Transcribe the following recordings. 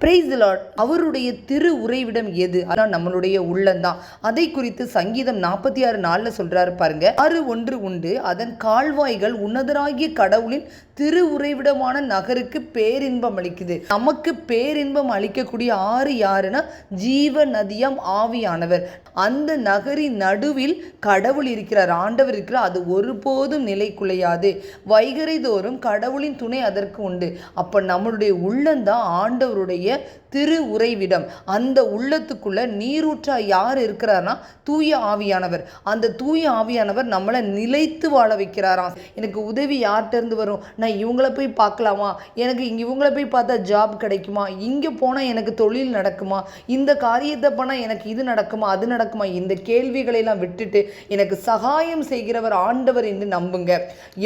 Price Lord அவருடைய திரு உறைவிடம் எது? ஆனால் நம்மளுடைய உள்ளம்தான் அதை குறித்து சங்கீதம் நாற்பத்தி ஆறு நாளில் சொல்றாரு பாருங்க. ஆறு ஒன்று உண்டு. அதன் கால்வாய்கள் உன்னதராகிய கடவுளின் திரு உறைவிடமான நகருக்கு பேரின்பம் அளிக்குது. நமக்கு பேரின்பம் அளிக்கக்கூடிய ஆறு யாருன்னா ஜீவ நதியம் ஆவியானவர். அந்த நகரின் நடுவில் கடவுள் இருக்கிறார். ஆண்டவர் இருக்கிறார். அது ஒருபோதும் நிலை குலையாது. வைகரை தோறும் கடவுளின் துணை அதற்கு உண்டு. அப்போ நம்மளுடைய உள்ளம்தான் ஆண்டவருடைய திரு உறைவிடம் அந்த உள்ளத்துக்குள்ள நீரூற்றா யார் இருக்கிறார்னா தூய ஆவியானவர். அந்த தூய ஆவியானவர் நம்மளை நிலைத்து வாழ வைக்கிறாராம். எனக்கு உதவி யார்கிட்ட இருந்து வரும்? நான் இவங்கள போய் பார்க்கலாமா? எனக்கு இங்கே இவங்கள போய் பார்த்தா ஜாப் கிடைக்குமா? இங்கே போனால் எனக்கு தொழில் நடக்குமா? இந்த காரியத்தை பண்ணால் எனக்கு இது நடக்குமா? அது நடக்குமா? இந்த கேள்விகளையெல்லாம் விட்டுட்டு எனக்கு சகாயம் செய்கிறவர் ஆண்டவர் என்று நம்புங்க.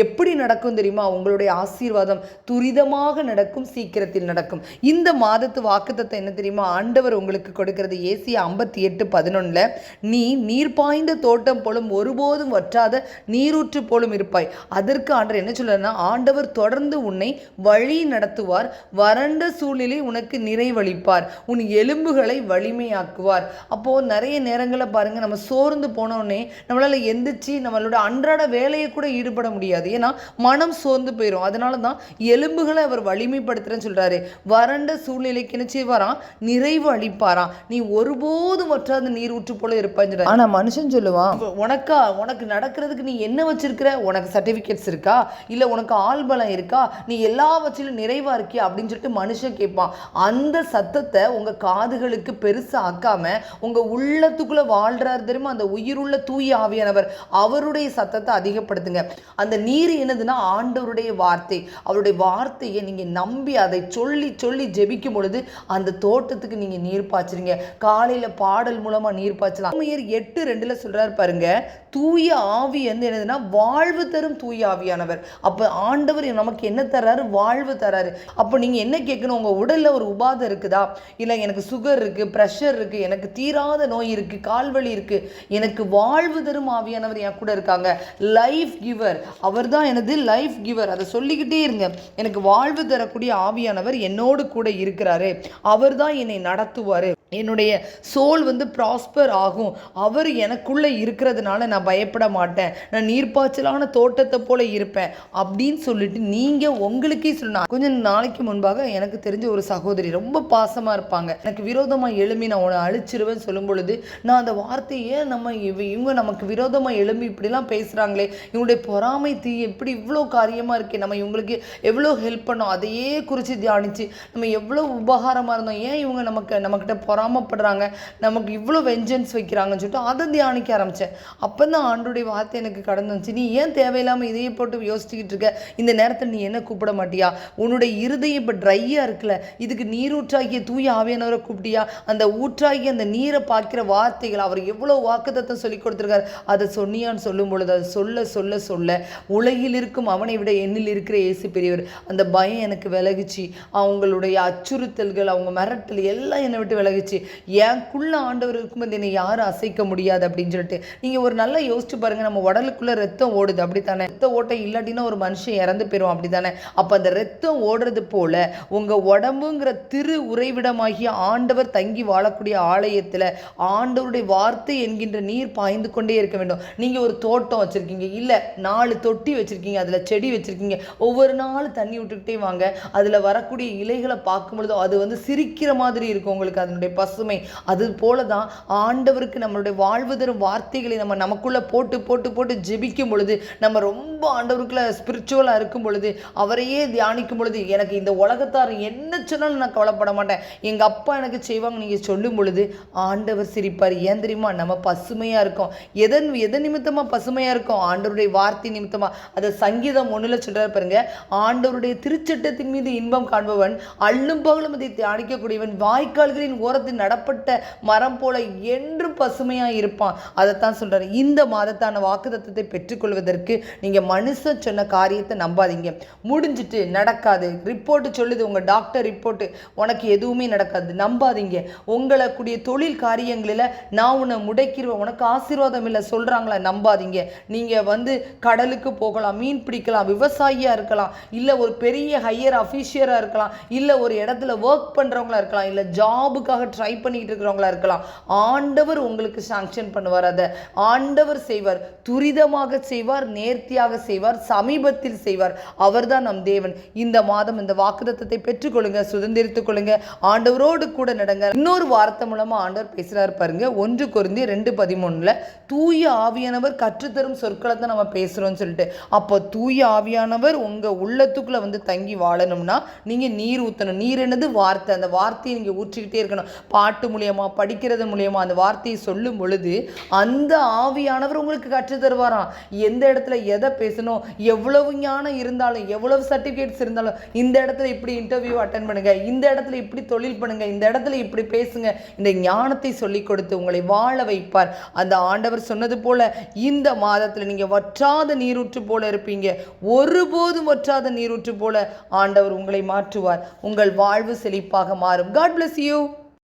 எப்படி நடக்கும் தெரியுமா? உங்களுடைய ஆசீர்வாதம் துரிதமாக நடக்கும் சீக்கிரத்தில் நடக்கும். இந்த மாதத்து வாக்குத்தத்தை என்ன தெரியுமா? ஆண்டவர் உங்களுக்கு கொடுக்கிறது. ஏசி ஐம்பத்தி எட்டு பதினொன்றில் நீ நீர் பாய்ந்த தோட்டம் போலும் ஒருபோதும் வற்றாத நீரூற்று போலும் இருப்பாய். அதற்கு ஆண்டவர் என்ன சொல்லுன்னா ஆண்டவர் தொடர்ந்து உன்னை வழி நடத்துவார். வறண்ட சூழ்நிலை உனக்கு நிறைவளிப்பார். உன் எலும்புகளை வலிமையாக்குவார். அப்போ நிறைய நேரங்களில் பாருங்க நம்ம சோர்ந்து போனோடனே நம்மளால எந்திரிச்சு நம்மளோட அன்றாட வேலையை கூட ஈடுபட முடியாது. ஏன்னா மனம் சோர்ந்து போயிடும் அதனால தான் எலும்புகளை அவர் வலிமைப்படுத்துறேன்னு சொல்றாரு. வறண்ட சூழ்நிலைக்கு என்ன செய்வாராம் நிறைவு அளிப்பாராம் நீ ஒருபோதும் வற்றாத நீர் ஊற்று போல இருப்பான்னு ஆனா மனுஷன் சொல்லுவான் "உ- உனக்கா? உனக்கு நடக்கிறதுக்கு நீ என்ன வச்சிருக்கிற? உனக்கு சர்டிஃபிகேட்ஸ் இருக்கா? இல்ல உனக்கு ஆள் பலம் இருக்கா? நீ எல்லாவற்றிலும் நிறைவாக இருக்கியா? அப்படின்னு சொல்லிட்டு மனுஷன் கேட்பான். அந்த சத்தத்தை உங்கள் காதுகளுக்கு பெருசாக ஆக்காமல் உங்கள் உள்ளத்துக்குள்ளே வாழ்கிறார் தெரியுமா? அந்த உயிருள்ள தூய ஆவியானவர் அவருடைய சத்தத்தை அதிகப்படுத்துங்க. அந்த நீர் என்னதுன்னா ஆண்டவருடைய வார்த்தை. அவருடைய வார்த்தையை நீங்கள் நம்பி அதை சொல்லி சொல்லி ஜெபிக்கும் பொழுது அந்த தோட்டத்துக்கு நீங்கள் நீர் பாய்ச்சிருங்க. காலையில் பாடல் மூலமாக நீர் பாய்ச்சலாம். ரோமையர் எட்டு ரெண்டில் சொல்கிறார் பாருங்க தூய ஆவி வந்து என்னதுன்னா வாழ்வு தரும் தூய ஆவியானவர். அப்போ ஆண்டவர் நமக்கு என்ன தர்றாரு? வாழ்வு தராரு அப்போ நீங்கள் என்ன கேட்கணும்? உங்கள் உடலில் ஒரு உபாதை இருக்குதா? இல்லை எனக்கு சுகர் இருக்குது ப்ரெஷர் இருக்கு எனக்கு தீராத நோய் இருக்கு கால்வலி இருக்குது எனக்கு வாழ்வு தரும் ஆவியானவர் என் கூட இருக்காங்க. லைஃப் கிவர் அவர் தான் எனது லைஃப் கிவர் அதை சொல்லிக்கிட்டே இருங்க. எனக்கு வாழ்வு தரக்கூடிய ஆவியானவர் என்னோடு கூட இருக்கிறாரு. அவர் தான் என்னை நடத்துவார். என்னுடைய சோல் வந்து ப்ராஸ்பர் ஆகும். அவர் எனக்குள்ளே இருக்கிறதுனால நான் பயப்பட மாட்டேன். நான் நீர்ப்பாய்ச்சலான தோட்டத்தை போல இருப்பேன். அப்படின்னு சொல்லிட்டு நீங்கள் உங்களுக்கே சொல்லணும். கொஞ்சம் நாளைக்கு முன்பாக எனக்கு தெரிஞ்ச ஒரு சகோதரி ரொம்ப பாசமாக இருப்பாங்க. எனக்கு விரோதமாக எழும்பி நான் உன்னை அழிச்சிருவேன் சொல்லும் பொழுது நான் அந்த வார்த்தையை நம்ம இவங்க நமக்கு விரோதமாக எழும்பி இப்படிலாம் பேசுகிறாங்களே இவங்களுடைய பொறாமை தீ எப்படி இவ்வளோ காரியமாக இருக்கே நம்ம இவங்களுக்கு எவ்வளோ ஹெல்ப் பண்ணோம் அதையே குறித்து தியானித்து நம்ம எவ்வளோ உபகாரமாக இருந்தோம் ஏன் இவங்க நமக்கு நம்மக்கிட்ட பொறாமப்படுறாங்க. நமக்கு இவ்வளோ வெஞ்சன்ஸ் வைக்கிறாங்கன்னு சொல்லிட்டு அதை தியானிக்க ஆரம்பித்தேன் அப்போ தான் ஆண்டுடைய வார்த்தை எனக்கு கடந்து வந்துச்சு. நீ ஏன் தேவையில்லாமல் இதையே போட்டு யோசிச்சுக்கிட்டு இருக்க? இந்த நேரத்தில் நீ என்ன கூப்பிட மாட்டியா? உன்னுடைய இருதயம் இப்போ ட்ரையாக இருக்குல்ல. இதுக்கு நீரூற்றாகிய தூய ஆவியானவரை கூப்பிட்டியா? அந்த ஊற்றாகி அந்த நீரை பார்க்கிற வார்த்தைகள் அவர் எவ்வளோ வாக்குத்தத்தம் சொல்லி கொடுத்துருக்காரு அதை சொன்னியான்னு சொல்லும் பொழுது அதை சொல்ல சொல்ல சொல்ல உலகில் இருக்கும் அவனை விட எண்ணில் இருக்கிற இயேசு பெரியவர் அந்த பயம் எனக்கு விலகுச்சு. அவங்களுடைய அச்சுறுத்தல்கள் அவங்க மிரட்டல் எல்லாம் என்னை விட்டு விலகுச்சு. எனக்குள்ள ஆண்டவர் இருக்கும்போது என்னை யாரும் அசைக்க முடியாது அப்படின்னு சொல்லிட்டு நீங்கள் ஒரு நல்லா யோசிச்சு பாருங்க நம்ம உடலுக்குள்ள ரத்தம் ஓடுது அப்படித்தானே? ரத்த ஓட்டம் இல்லாட்டினா ஒரு மனுஷன் இறந்து போயிடும் அப்படித்தானே? அப்போ அந்த ரத்தம் ஓடுறது போல உங்கள் உடம்புங்கிற திரு உறைவிடமாகிய ஆண்டவர் தங்கி வாழக்கூடிய ஆலயத்தில் ஆண்டவருடைய வார்த்தை என்கின்ற நீர் பாய்ந்து கொண்டே இருக்க வேண்டும். நீங்கள் ஒரு தோட்டம் வச்சுருக்கீங்க இல்லை நாலு தொட்டி வச்சுருக்கீங்க அதில் செடி வச்சுருக்கீங்க ஒவ்வொரு நாள் தண்ணி விட்டுக்கிட்டே வாங்க அதில் வரக்கூடிய இலைகளை பார்க்கும் பொழுது அது வந்து சிரிக்கிற மாதிரி இருக்கும் உங்களுக்கு அதனுடைய பசுமை. அது போல தான் ஆண்டவருக்கு நம்மளுடைய வாழ்வு தரும் வார்த்தைகளை நம்ம நமக்குள்ளே போட்டு போட்டு போட்டு ஜெபிக்கும் பொழுது நம்ம ரொம்ப ஆண்டவருக்குள்ள ஸ்பிரிச்சுவலாக இருக்கும் பொழுது அவரையே தியானிக்கும் பொழுது எனக்கு இந்த உலகத்தார் என்ன சொன்னாலும் நான் கவலைப்பட மாட்டேன். எங்கள் அப்பா எனக்கு செய்வாங்க நீங்கள் சொல்லும் பொழுது ஆண்டவர் சிரிப்பார். ஏன் தெரியுமா? நம்ம பசுமையாக இருக்கோம். எதன் எதன் நிமித்தமாக பசுமையாக இருக்கோம்? ஆண்டவருடைய வார்த்தை நிமித்தமாக அதை சங்கீதம் ஒன்றில் சொல்கிறார் பாருங்க. ஆண்டவருடைய திருச்சட்டத்தின் மீது இன்பம் காண்பவன் அள்ளும் பகலும் அதை தியானிக்கக்கூடியவன் வாய்க்கால்களின் ஓரத்தில் நடப்பட்ட மரம் போல என்றும் பசுமையாக இருப்பான். அதைத்தான் சொல்கிறார் இந்த மாதத்தான வாக்குத்தத்தத்தை பெற்றுக்கொள்வதற்கு நீங்கள் மனுஷன் சொன்ன காரியத்தை நம்பாதீங்க. முடிஞ்சிட்டு நடக்காது. ரிப்போர்ட்டு சொல்லுது உங்கள் டாக்டர் ரிப்போர்ட்டு உனக்கு எதுவுமே நடக்காது. நம்பாதீங்க. உங்களை கூடிய தொழில் காரியங்களில் நான் உன்னை முடைக்கிறேன் உனக்கு ஆசீர்வாதம் இல்லை சொல்கிறாங்களா நம்பாதீங்க. நீங்கள் வந்து கடலுக்கு போகலாம் மீன் பிடிக்கலாம் விவசாயியாக இருக்கலாம் இல்லை ஒரு பெரிய ஹையர் அஃபீஷியராக இருக்கலாம் இல்லை ஒரு இடத்துல ஒர்க் பண்ணுறவங்களா இருக்கலாம் இல்லை ஜாபுக்காக ட்ரை பண்ணிக்கிட்டு இருக்கிறவங்களா இருக்கலாம். ஆண்டவர் உங்களுக்கு சாங்ஷன் பண்ணுவார் அதை. ஆண்டவர் செய்வார். துரிதமாக செய்வார் நேர்த்தியாக செய்வார் சமீபத்தில் செய்வார். அவர்தான் நம் தேவன். இந்த மாதம் இந்த வாக்குத்தத்தத்தை பெற்றுக்கொள்ளுங்க சுதந்திரித்துக் கொள்ளுங்க. ஆண்டவரோடு கூட நடங்க. இன்னொரு வார்த்தை மூலமா ஆண்டவர் பேசுறாரு பாருங்க. ஒன்று கொருந்தி ரெண்டு பதிமூணுல தூய ஆவியானவர் கற்றுத்தரும் சொற்களை தான் நம்ம பேசுறோம்னு சொல்லிட்டு. அப்போ தூய ஆவியானவர் உங்க உள்ளத்துக்குள்ள வந்து தங்கி வாழணும்னா நீங்க நீர் ஊற்றணும் நீர் என்னது? வார்த்தை. அந்த வார்த்தையை நீங்க ஊற்றிக்கிட்டே இருக்கணும். பாட்டு மூலியமா படிக்கிறது மூலியமா அந்த வார்த்தையை சொல்லும் பொழுது அந்த ஆவியானவர் உங்களுக்கு கற்றுத்தருவாராம். எந்த இடத்துல எதை பேசணும். எவ்வளவு ஞானம் இருந்தாலும் எவ்வளவு சர்டிஃபிகேட்ஸ் இருந்தாலும் இந்த இடத்துல இப்படி இன்டர்வியூ அட்டன் பண்ணுங்க இந்த இடத்துல இப்படி தொழில் பண்ணுங்க இந்த இடத்துல இப்படி பேசுங்க. இந்த ஞானத்தை சொல்லி கொடுத்து உங்களை வாழ வைப்பார். அந்த ஆண்டவர் சொன்னது போல இந்த மாதத்தில் நீங்க வற்றாத நீரூற்று போல இருப்பீங்க. ஒருபோதும் வற்றாத நீரூற்று போல ஆண்டவர் உங்களை மாற்றுவார். உங்கள் வாழ்வு செழிப்பாக மாறும். God bless you